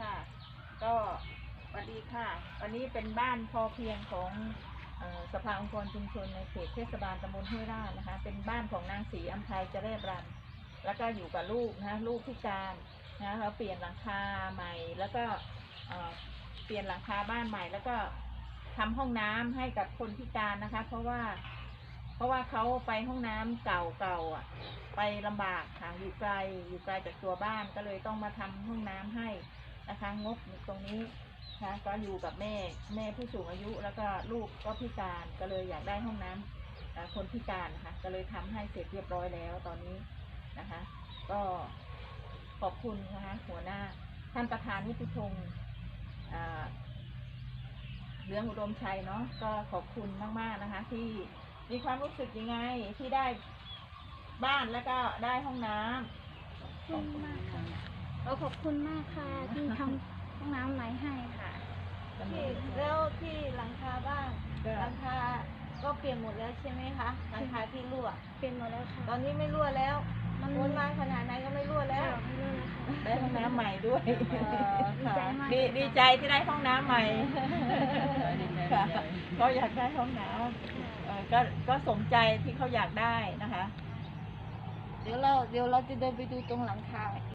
ค่ะ ก็สวัสดีค่ะ วันนี้เป็นบ้านพอเพียงของอสภาองค์กรชุมชนในเขตเทศบาลตำบลห้วยราชนะคะ เป็นบ้านของนางศรีอัมภัยเจริญรันแล้วก็อยู่กับลูกนะลูกพิการนะคะเปลี่ยนหลังคาใหม่ แล้วก็เปลี่ยนหลังคาบ้านใหม่ แล้วก็ทำห้องน้ำให้กับคนพิการนะคะ เพราะว่า เพราะว่าเขาไปห้องน้ำเก่าๆอะ ไปลำบากค่ะอยู่ไกลอยู่ไกลจากตัวบ้านก็เลยต้องมาทำห้องน้ำให้ นะคะงบตรงนี้นะคะก็อยู่กับแม่แม่ผู้สูงอายุ แล้วก็ลูกก็พิการก็เลยอยากได้ห้องน้ำเอ่อคนพิการนะคะก็เลยทำให้เสร็จเรียบร้อยแล้วตอนนี้นะคะ ก็ขอบคุณนะคะหัวหน้าท่านประธานนิติพงศ์เรื่องอุดมชัยเนาะก็ขอบคุณมากๆนะคะ ที่มีความรู้สึกยังไงที่ได้บ้านแล้วก็ได้ห้องน้ำขอบคุณมากค่ะ เราขอบคุณมากค่ะที่ทำห้องน้ำใหม่ให้ค่ะ ที่แล้วที่หลังคาบ้านก็หลังคาก็เปลี่ยนหมดแล้วใช่ไหมคะหลังคาที่รั่ว เป็นหมดแล้วค่ะตอนนี้ไม่รั่วแล้ว มันวนมาขนาดไหนก็ไม่รั่วแล้ว ไม่รู้เลยค่ะได้ห้องน้ำใหม่ด้วย ดีใจมาก ดีดีใจที่ได้ห้องน้ำใหม่ ค่ะก็อยากได้ห้องน้ำเอ่อก็ก็สมใจที่เขาอยากได้นะคะ เดี๋ยวเราเดี๋ยวเราจะเดินไปดูตรงหลังคา